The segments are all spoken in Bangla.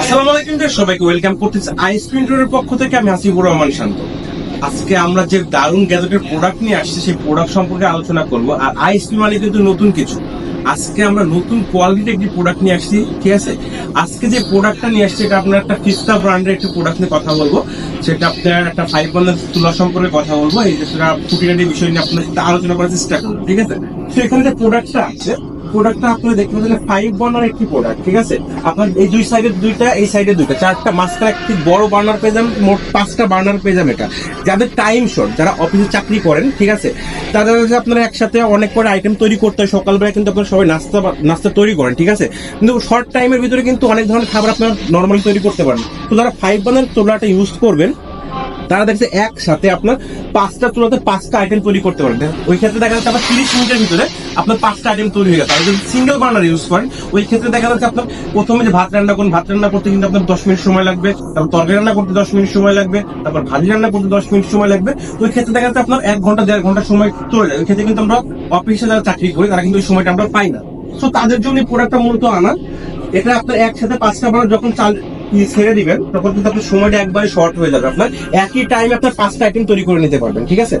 আসসালামু আলাইকুম সবাইকে ওয়েলকাম করতেছি আইসক্রিম রোডের পক্ষ থেকে। আমি হাসিবুর রহমান শান্ত। আজকে আমরা যে দারুণ গ্যাজেটের প্রোডাক্ট নিয়ে আসছি, সেই প্রোডাক্ট সম্পর্কে আলোচনা করব। আর আইসক্রিম মানে কিন্তু নতুন কিছু। আজকে আমরা নতুন কোয়ালিটির একটি প্রোডাক্ট নিয়ে আসছি, ঠিক আছে? আজকে যে প্রোডাক্টটা নিয়ে আসছি, এটা আপনার একটা ফিস্তা ব্র্যান্ডের একটি প্রোডাক্ট নিয়ে কথা বলব। সেটা আপনার একটা ফাইভ বান্ডার তুলা সম্পর্কে কথা বলব। এই যে সেটা খুঁটিনাটি বিষয় নিয়ে আপনার সাথে আলোচনা করার চেষ্টা করব, ঠিক আছে? তো এখানে যে প্রোডাক্টটা আছে প্রোডাক্টটা আপনারা দেখতে পাচ্ছেন ফাইভ বার্নার একটি প্রোডাক্ট ঠিক আছে? আপনার এই দুই সাইডে দুইটা, এই সাইডে দুইটা। চারটা, মাঝখানে একটি বড় বার্নার পেয়ে যাবেন, মোট পাঁচটা বার্নার পেয়ে যাবেন এটা। যাদের টাইম শর্ট যারা অফিসে চাকরি করেন, ঠিক আছে? তাদের হচ্ছে আপনারা একসাথে অনেক করে আইটেম তৈরি করতে হয়। সকালবেলা কিন্তু আপনারা সবাই নাস্তা নাস্তা তৈরি করেন, ঠিক আছে? কিন্তু শর্ট টাইমের ভিতরে কিন্তু অনেক ধরনের খাবার আপনারা নর্মালি তৈরি করতে পারেন। তো যারা ফাইভ বার্নার চোলাটা ইউজ করবেন তারা দেখছে একসাথে আপনার পাঁচটা চুলাতে পাঁচটা আইটেম তৈরি করতে পারেন ওই ক্ষেত্রে দেখা যাচ্ছে আপনার তিরিশ মিনিটের ভিতরে আপনার পাঁচটা আইটেম তৈরি হয়ে গেছে। যদি সিঙ্গেল বার্নার ইউজ করেন, ওই ক্ষেত্রে দেখা যাচ্ছে আপনার প্রথমে যে ভাত রান্না করেন, ভাত রান্না করতে কিন্তু আপনার দশ মিনিট সময় লাগবে। তারপর তরকারি রান্না করতে দশ মিনিট সময় লাগবে। তারপর ভাজি রান্না করতে দশ মিনিট সময় লাগবে। ওই ক্ষেত্রে দেখা যাচ্ছে আপনার এক ঘণ্টা, দেড় ঘণ্টা সময় চলে যায়। ওই ক্ষেত্রে কিন্তু আমরা অফিসে যারা চাকরি করি, তারা কিন্তু ওই সময়টা আমরা পাই না। তো তাদের জন্য প্রোডাক্টটা মূলত আনা। এটা আপনার একসাথে পাঁচটা বানার যখন চাল ছেড়ে দিবেন, তখন কিন্তু আপনার সময়টা একবারে শর্ট হয়ে যাবে আপনার। একই টাইমে আপনার পাঁচটা আইটেম তৈরি করে নিতে পারবেন, ঠিক আছে?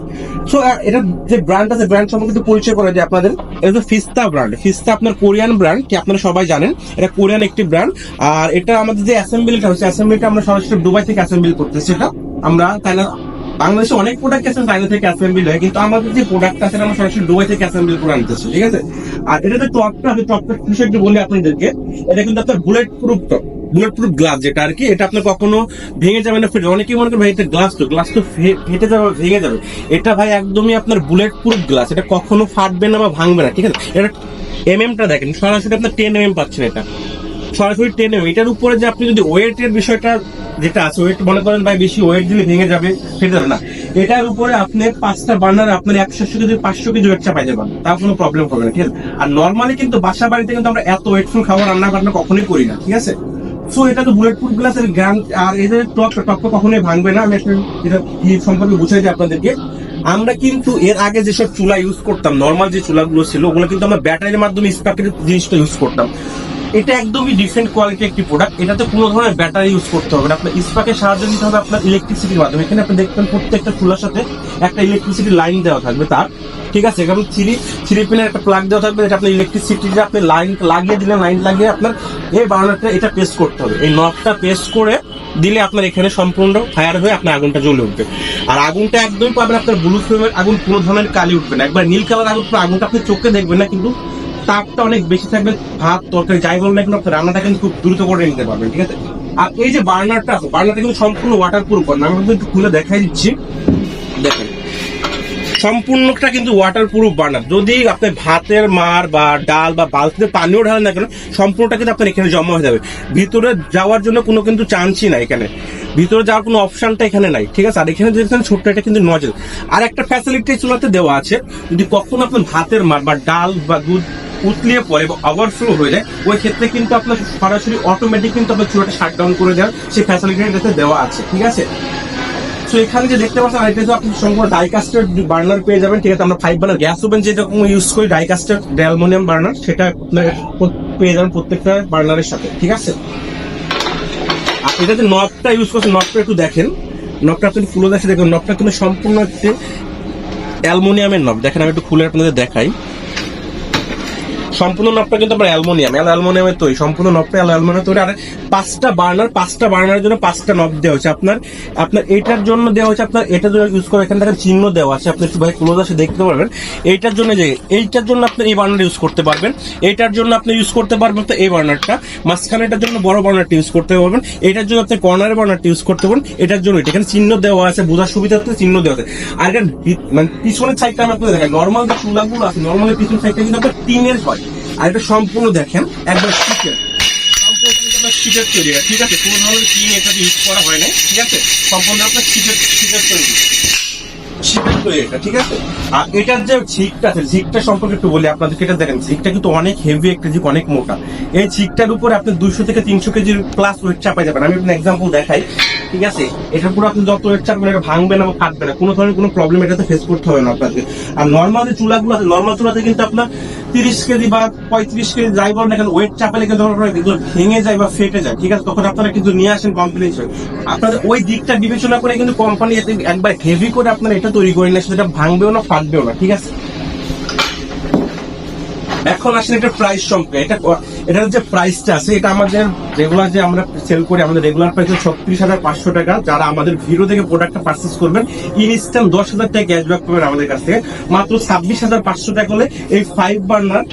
সো এটা যে ব্র্যান্ড আছে ব্র্যান্ড সম্পর্কে পরিচয় করে দিই আপনাদের। এটা ফিস্তা ব্র্যান্ড ফিস্তা আপনার কোরিয়ান ব্র্যান্ড কি আপনারা সবাই জানেন। এটা কোরিয়ান একটি ব্র্যান্ড আর এটা আমাদের যে অ্যাসেম্বলিটা হচ্ছে অ্যাসেম্বলিটা আমরা সরাসরি দুবাই থেকে অ্যাসেম্বল করতেছি এটা। আমরা না বাংলাদেশে অনেক প্রোডাক্ট আছে চাইনা থেকে অ্যাসেম্বল হয়, কিন্তু আমাদের যে প্রোডাক্ট আছে আমরা সরাসরি দুবাই থেকে অ্যাসেম্বল করে আনতেছি, ঠিক আছে? আর এটা যে টপটা আছে টপটা বিষয় একটু বলি আপনাদেরকে, এটা কিন্তু আপনার bulletproof top bulletproof glass যেটা আর কি, এটা আপনার কখনো ভেঙে যাবে না, ফেটে অনেকেই মনে করেন ভাই, এটা গ্লাস তো গ্লাস তো ফেটে যাবে, ভেঙে যাবে। এটা ভাই একদমই আপনার বুলেট প্রুফ গ্লাস এটা কখনো ফাটবে না বা ভাঙবে না, ঠিক আছে? এটা এম টা দেখেন, সরাসরি আপনার টেন এম পাচ্ছেন এটা। সরাসরি টেন এম এটার উপরে যে আপনি যদি ওয়েটের বিষয়টা যেটা আছে ওয়েট মনে করেন ভাই বেশি ওয়েট দিলে ভেঙে যাবে, ফেটে যাবে না। এটার উপরে আপনি পাঁচটা বার্নার আপনার একশো কেজি, পাঁচশো কেজি ওয়েট চাপাই যাবেন তার কোনো প্রবলেম হবে না, ঠিক আছে? আর নর্মালি কিন্তু বাসা বাড়িতে কিন্তু আমরা এত ওয়েটফুল খাবার রান্না বান্না কখনোই করি না, ঠিক আছে? সো এটা তো বুলেট প্রুফ গ্লাসের গ্রাম আর এদের টপ টপ কখনোই ভাঙবে না। আমি একটা এটা সম্পর্কে বুঝাই দিই আপনাদেরকে। আমরা কিন্তু এর আগে যেসব চুলা ইউজ করতাম নর্মাল যে চুলাগুলো ছিল, ওগুলো কিন্তু আমরা ব্যাটারির মাধ্যমে স্পাকের জিনিসটা ইউজ করতাম। এটা একদমই ডিফারেন্ট কোয়ালিটি একটি প্রোডাক্ট এটাতে কোনো ধরনের ব্যাটারি ইউজ করতে হবে না। আপনার স্পাকের সাহায্য নিতে হবে আপনার ইলেকট্রিসিটির মাধ্যমে। এখানে আপনি দেখবেন প্রত্যেকটা চুলার সাথে একটা ইলেকট্রিসিটি লাইন দেওয়া থাকবে তার। ঠিক আছে? এখানে থ্রি থ্রি পিনের একটা প্লাগ দেওয়া থাকবে এটা আপনি ইলেকট্রিসিটিটা আপনি লাইন লাগিয়ে দিলেন লাইন লাগিয়ে আপনার এই বার্নারটা এটা পেস্ট করতে হবে। এই নবটা পেস্ট করে দিলে আপনার এখানে সম্পূর্ণ ফায়ার হয়ে আপনার আগুনটা জ্বলে উঠবে। আর আগুনটা একদম পাবেন আপনার ব্লু ফ্লেমের আগুন কোনো ধরনের কালি উঠবে না। একবার নীল কালার আগুন আগুনটা আপনি চোখে দেখবেন না, কিন্তু তাপটা অনেক বেশি থাকবে, ভাত, তরকারি, যাই বলবেন না কিন্তু আপনি রান্নাটা কিন্তু খুব দ্রুত করে নিতে পারবেন, ঠিক আছে? আর এই যে বার্নারটা আছে, বার্নারটা কিন্তু সম্পূর্ণ ওয়াটার প্রুফ বার্নার আমি একটু খুলে দেখাই দিচ্ছি। দেখেন, সম্পূর্ণটা কিন্তু ওয়াটার প্রুফ বার্নার। যদি আপনি ভাতের মার বা ডাল বা বালতিতে পানিও ঢালেন না কেন, সম্পূর্ণটা কিন্তু আপনার এখানে জমা হয়ে যাবে। ভিতরে যাওয়ার জন্য কোনো কিন্তু চান্সই নাই এখানে। ভিতরে যাওয়ার কোনো অপশনটা এখানে নাই, ঠিক আছে? আর এখানে দেখছেন, ছোট্ট একটা কিন্তু নজল আর একটা ফ্যাসিলিটি চুলাতে দেওয়া আছে। যদি কখনো আপনার ভাতের মার বা ডাল বা দুধ উতলিয়ে পড়ে বা ওভারফ্লো হয়ে যায়, ওই ক্ষেত্রে কিন্তু আপনার সরাসরি অটোমেটিক কিন্তু আপনার চুলাটা শাট ডাউন করে দেওয়ার সেই ফ্যাসিলিটিটা দেওয়া আছে, ঠিক আছে? তো এখানে যে দেখতে পাচ্ছেন এটা আপনি সম্পূর্ণ ডাইকাস্টার বার্নার পেয়ে যাবেন, ঠিক আছে? আমরা ফাইভ বার্নার গ্যাস ওভেন যেরকম ইউজ করি ডাইকাস্টার অ্যালুমিনিয়াম বার্নার সেটা আপনার পেয়ে যাবেন প্রত্যেকটা বার্নারের সাথে, ঠিক আছে? আর এটা যে নবটা ইউজ করছেন নবটা একটু দেখেন। নবটা আপনি খুলে দেখে দেখুন নবটা কিন্তু সম্পূর্ণ হচ্ছে অ্যালুমিনিয়ামের নব দেখেন, আমি একটু খুলে আপনাদের দেখাই। সম্পূর্ণ নবটা কিন্তু আমরা অ্যালমোনিয়াম। অ্যালমোনিয়ামের তৈরি। সম্পূর্ণ নবটা অ্যালমোনিয়ামের তৈরি। আর পাঁচটা বার্নার, পাঁচটা বার্নারের জন্য পাঁচটা নব দেওয়া হচ্ছে আপনার আপনার এটার জন্য দেওয়া হচ্ছে আপনার এটা জন্য ইউজ করে এখানে দেখেন চিহ্ন দেওয়া আছে। আপনি একটু ভাই ক্লোজ আসে দেখতে পারবেন। এইটার জন্য যে, এইটার জন্য আপনি এই বার্নার ইউজ করতে পারবেন। এইটার জন্য আপনি ইউজ করতে পারবেন তো এই বার্নারটা। মাঝখানেটার জন্য বড় বার্নারটা ইউজ করতে পারবেন। এটার জন্য আপনি কর্নারের বার্নারটা ইউজ করতে পারবেন। এটার জন্য এটা এখানে চিহ্ন দেওয়া আছে। বোঝার সুবিধার্থে চিহ্ন দেওয়া আছে। আর এটা মানে পিছনের সাইডটা আমি আপনাদের দেখাই। নর্মাল যে চুলাগুলো আছে নর্মাল পিছনের সাইডটা কিন্তু আপনার টিনের হয়। আর এটা সম্পূর্ণ দেখেন, একবার শীতের সম্পূর্ণ আপনার ঠিক আছে? কোনো ধরনের ক্রিম এটাতে ইউজ করা হয় না ঠিক আছে? সম্পূর্ণ আপনার শীতের শীতের তৈরি। ভাঙবে না বা ধরনের কোনো প্রবলেম এটাতে ফেস করতে হবে না আপনাকে। আর নর্মাল যে চুলাগুলো আছে নর্মাল চুলাতে কিন্তু আপনার তিরিশ কেজি বা পঁয়ত্রিশ কেজি যাই বলেন না ওয়েট চাপালে কিন্তু ভেঙে যায় বা ফেটে যায়, ঠিক আছে? তখন আপনারা কিন্তু নিয়ে আসেন কোম্পানি আপনাদের ওই দিকটা বিবেচনা করে কিন্তু কোম্পানি একবার হেভি করে আপনারা এটা তৈরি করে নিয়ে আসে যেটা ভাঙবেও না, ফাটবেও না, ঠিক আছে? এখন আসেন এটা প্রাইস সম্পর্কে। এটা এটার যে প্রাইসটা আছে, এটা আমাদের রেগুলার যে আমরা সেল করি, আমাদের রেগুলার প্রাইস ছত্রিশ হাজার পাঁচশো টাকা, যারা আমাদের ভিডিও থেকে প্রোডাক্টটা পার্চেস করবেন ইনস্ট্যান্ট দশ হাজার টাকা ক্যাশব্যাক পাবেন আমাদের কাছ থেকে। মাত্র ছাব্বিশ হাজার পাঁচশো টাকা হলে এই five burner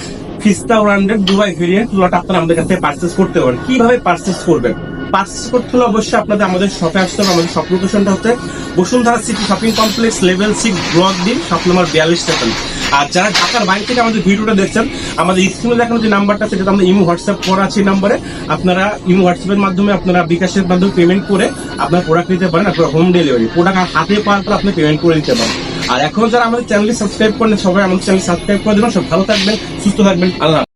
Fiesta hundred Dubai variant আপনারা আমাদের কাছ থেকে পার্চেস করতে পারেন কীভাবে পার্চেস করবেন? পার্চেস করতে হলে অবশ্যই আপনাদের আমাদের শপে আসতে হবে, আমাদের শপ লোকেশনটা হচ্ছে Bashundhara city shopping complex level six block দিন শপ নম্বর বিয়াল্লিশ সেকেন্ড আর যারা ঢাকার বাইরে থেকে আমাদের ভিডিওটা দেখছেন, আমাদের স্ক্রিনে দেখানো যে নাম্বারটা সেটা আমরা ইমো হোয়াটসঅ্যাপ করা আছে নাম্বারে। আপনারা ইমো হোয়াটসঅ্যাপের মাধ্যমে আপনারা বিকাশের মাধ্যমে পেমেন্ট করে আপনার প্রোডাক্ট নিতে পারেন, আপনার হোম ডেলিভারি প্রোডাক্ট হাতে পাওয়ার পর আপনি পেমেন্ট করে দিতে পারেন। আর এখন যারা আমাদের চ্যানেলটি সাবস্ক্রাইব করেন সবাই আমাদের চ্যানেল সাবস্ক্রাইব করে দেবেন। সব ভালো থাকবেন, সুস্থ থাকবেন। আল্লাহ।